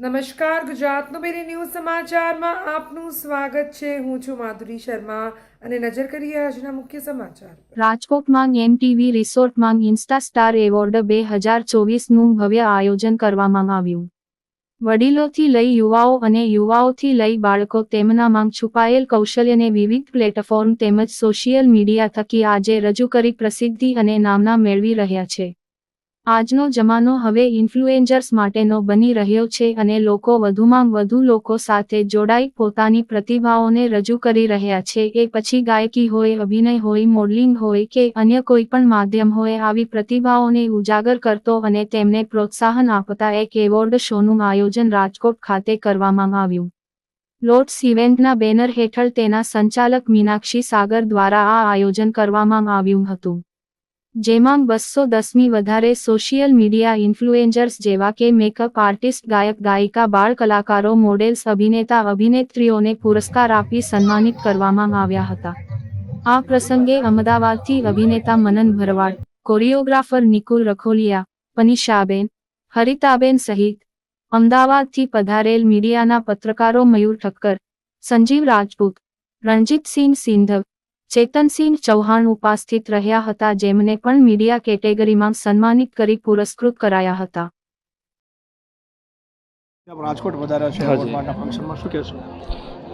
નમસ્કાર, ગુજરાતનું બેરી ન્યૂઝ સમાચારમાં આપનું સ્વાગત છે. હું છું માધુરી શર્મા અને નજર કરીએ આજના મુખ્ય સમાચાર. રાજકોટમાં એમટીવી રિસોર્ટમાં ઇન્સ્ટા સ્ટાર એવોર્ડ બે હજાર ચોવીસનું ભવ્ય આયોજન કરવામાં આવ્યું. વડીલોથી લઈ યુવાઓ અને યુવાઓથી લઈ બાળકો તેમનામાં છુપાયેલ કૌશલ્યને વિવિધ પ્લેટફોર્મ તેમજ સોશિયલ મીડિયા થકી આજે રજૂ કરી પ્રસિદ્ધિ અને નામના મેળવી રહ્યા છે. આજનો જમાનો હવે ઇન્ફ્લુએન્જર્સ માટેનો બની રહ્યો છે અને લોકો વધુમાં વધુ લોકો સાથે જોડાઈ પોતાની પ્રતિભાઓને રજૂ કરી રહ્યા છે. એ પછી ગાયકી હોય, અભિનય હોય, મોડલિંગ હોય કે અન્ય કોઈ પણ માધ્યમ હોય, આવી પ્રતિભાઓને ઉજાગર કરતો અને તેમને પ્રોત્સાહન આપતા એક એવોર્ડ શોનું આયોજન રાજકોટ ખાતે કરવામાં આવ્યું. લોટ્સ ઇવેન્ટના બેનર હેઠળ તેના સંચાલક મીનાક્ષી સાગર દ્વારા આ આયોજન કરવામાં આવ્યું હતું. જેમાં બસો દસમી વધારે સોશિયલ મીડિયા ઇન્ફ્લુએન્જર્સ જેવા કે મેકઅપ આર્ટિસ્ટ, ગાયક, ગાયિકા, બાળ કલાકારો, મોડેલ્સ, અભિનેતા, અભિનેત્રીઓને પુરસ્કાર આપી સન્માનિત કરવામાં આવ્યા હતા. આ પ્રસંગે અમદાવાદથી અભિનેતા મનન ભરવાડ, કોરિયોગ્રાફર નિકુલ રખોલિયા પનિષાબેન હરિતાબેન સહિત અમદાવાદથી પધારેલ મીડિયાના પત્રકારો મયુર ઠક્કર, સંજીવ રાજપૂત, રણજીતસિંહ સિંધવ ચેતનસિંહ ચૌહાણ ઉપસ્થિત રહ્યા હતા જેમને પણ મીડિયા કેટેગરીમાં સન્માનિત કરી પુરસ્કૃત કરાયા હતા. રાજકોટ વધારે છે ફંક્શનમાં શું કહેશો?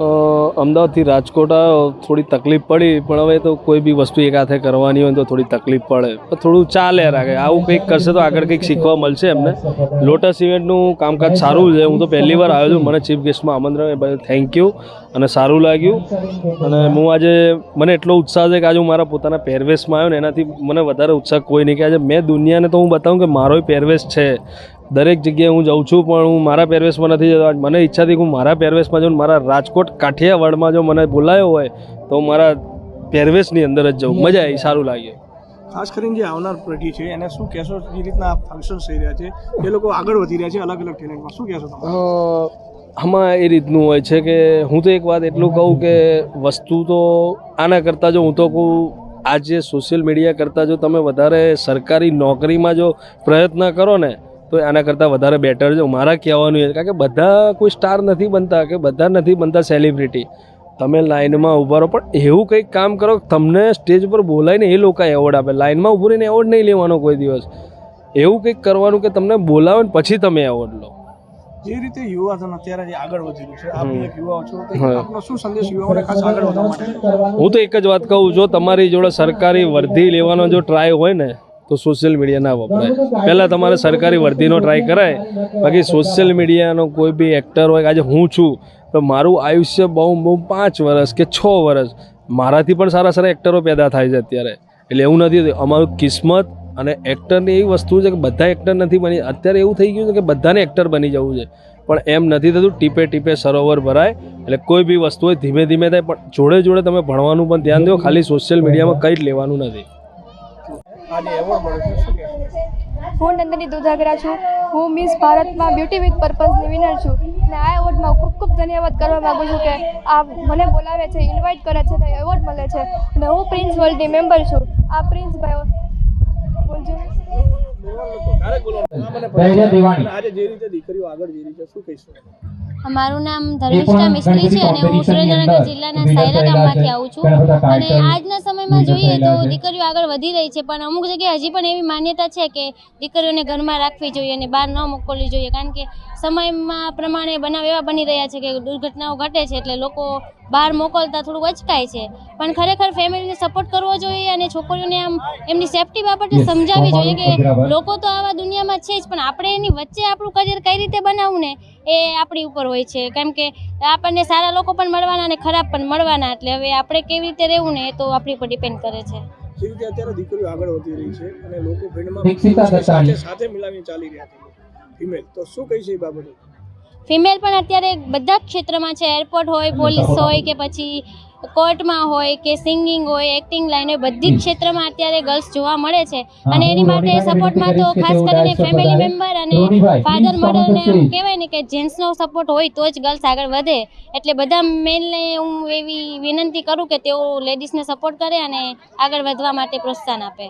અમદાવાદથી રાજકોટ આવ્યો થોડી તકલીફ પડી, પણ હવે તો કોઈ બી વસ્તુ એક હાથે કરવાની હોય તો થોડી તકલીફ પડે. થોડું ચાલે રાખે. આવું કંઈક કરશે તો આગળ કંઈક શીખવા મળશે એમને. લોટસ ઇવેન્ટનું કામકાજ સારું છે. હું તો પહેલી વાર આવ્યો છું. મને ચીફ ગેસ્ટમાં આમંત્રણ બદલ થેન્ક યુ અને સારું લાગ્યું. અને હું આજે, મને એટલો ઉત્સાહ છે કે આજે હું મારા પોતાના પહેરવેશમાં આવ્યો ને એનાથી મને વધારે ઉત્સાહ કોઈ નહીં. કે આજે મેં દુનિયાને તો હું બતાવું કે મારો પહેરવેશ છે. દરેક જગ્યાએ હું જાઉં છું પણ હું મારા પહેરવેશમાં નથી જતો. આજ મને ઈચ્છા હતી કે હું મારા પહેરવેશમાં જાઉં મારા રાજકોટ કાઠિયાવાડમાં જો મને બોલાયો હોય તો મારા પહેરવેશની અંદર જ જાઉં. મજા આવી સારું લાગે. ખાસ કરીને જે આવનાર પેઢી છે એને શું કહેશો? જે રીતના ફંક્શન થઈ રહ્યા છે એ લોકો આગળ વધી રહ્યા છે અલગ અલગ ટેલેન્ટમાં શું કહેશો તમે? આમાં એ રીતનું હોય છે કે હું તો એક વાત એટલું કહું કે વસ્તુ તો આના કરતાં જો હું તો કહું આજે સોશિયલ મીડિયા કરતાં જો તમે વધારે સરકારી નોકરીમાં જો પ્રયત્ન કરો ને તો આના કરતાં વધારે બેટર છે. મારા કહેવાનું એ કારણ કે બધા કોઈ સ્ટાર નથી બનતા કે બધા નથી બનતા સેલિબ્રિટી તમે લાઇનમાં ઊભા રહો પણ એવું કંઈક કામ કરો તમને સ્ટેજ પર બોલાવીને એ લોકો એવોર્ડ આપે. લાઇનમાં ઊભું રહીને એવોર્ડ નહીં લેવાનો કોઈ દિવસ. એવું કંઈક કરવાનું કે તમને બોલાવે ને પછી તમે એવોર્ડ લો. જે રીતે યુવાધન અત્યારે જે આગળ વધી રહ્યું છે આપ એક છો તો આપનો શું સંદેશ યુવાઓને ખાસ આગળ વધવા માટે? હું તો એક જ વાત કહું જો તમારી જોડે સરકારી વર્ધી લેવાનો જો ટ્રાય હોય ને તો સોશિયલ મીડિયા ના વપરાય. પહેલાં તમારે સરકારી વર્દીનો ટ્રાય કરાય. બાકી સોશિયલ મીડિયાનો કોઈ બી એક્ટર હોય આજે હું છું, તો મારું આયુષ્ય બહુ બહુ પાંચ વર્ષ કે છ વર્ષ મારાથી પણ સારા સારા એક્ટરો પેદા થાય છે અત્યારે. એટલે એવું નથી અમારું કિસ્મત અને એક્ટરની એવી વસ્તુ છે કે બધા એક્ટર નથી બની. અત્યારે એવું થઈ ગયું છે કે બધાને એક્ટર બની જવું છે. પણ એમ નથી થતું. ટીપે ટીપે સરોવર ભરાય. એટલે કોઈ બી વસ્તુ હોય ધીમે ધીમે થાય. પણ જોડે જોડે તમે ભણવાનું પણ ધ્યાન દો. ખાલી સોશિયલ મીડિયામાં કંઈ જ લેવાનું નથી. હું નંદની દુધાગરા છું. હું મિસ ભારતમાં બ્યુટી વિથ પર્પઝની વિનર છું. અને આ એવોર્ડમાં ખૂબ ખૂબ ધન્યવાદ કરવા માગું છું કે આ મને બોલાવે છે ઇન્વાઇટ કરે છે અને એવોર્ડ મળે છે. અને હું પ્રિન્સ વર્લ્ડની મેમ્બર છું. આ પ્રિન્સ ભાઈ બોલજો. આજે જે રીતે દીકરીઓ આગળ જે રીતે શું કહીશો? મારું નામ ધર્મિષ્ઠા મિસ્ત્રી છે અને હું સુરેન્દ્રનગર જિલ્લાના સાયલા ગામમાંથી આવું છું. અને આજના સમયમાં જોઈએ તો દીકરીઓ આગળ વધી રહી છે પણ અમુક જગ્યાએ હજી પણ એવી માન્યતા છે કે દીકરીઓને ઘરમાં રાખવી જોઈએ અને બહાર ન મોકલવી જોઈએ કારણ કે સમયમાં પ્રમાણે બનાવ એવા બની રહ્યા છે કે દુર્ઘટનાઓ ઘટે છે એટલે લોકો બહાર મોકલતા થોડું અચકાય છે. પણ ખરેખર ફેમિલીને સપોર્ટ કરવો જોઈએ અને છોકરીઓને આમ એમની સેફટી બાબતે સમજાવવી જોઈએ કે લોકો તો આવા દુનિયામાં છે જ પણ આપણે એની વચ્ચે આપણું કરિયર કઈ રીતે બનાવવું ને એ આપણી ઉપર હોય છે. કેમ કે આપણને સારા લોકો પણ મળવાના અને ખરાબ પણ મળવાના એટલે હવે આપણે કેવી રીતે રહેવું ને એ તો આપણી ઉપર ડિપેન્ડ કરે છે. અત્યારે દીકરીઓ આગળ વધી રહી છે અને લોકો. સાથે મિલાવીને ચાલી રહ્યા છે. ફિમેલ તો શું કહી છે એ બાબતે? ફિમેલ પણ અત્યારે બધા જ ક્ષેત્રમાં છે. એરપોર્ટ હોય પોલીસ હોય કે પછી કોર્ટમાં હોય કે સિંગિંગ હોય એક્ટિંગ લાઈન હોય બધી જ ક્ષેત્રમાં અત્યારે ગર્લ્સ જોવા મળે છે. અને એની માટે સપોર્ટમાં તો ખાસ કરીને ફેમિલી મેમ્બર અને ફાધર મધરને એમ કહેવાય ને કે જેન્ટ્સનો સપોર્ટ હોય તો જ ગર્લ્સ આગળ વધે. એટલે બધા મેનને હું એવી વિનંતી કરું કે તેઓ લેડીઝને સપોર્ટ કરે અને આગળ વધવા માટે પ્રોત્સાહન આપે.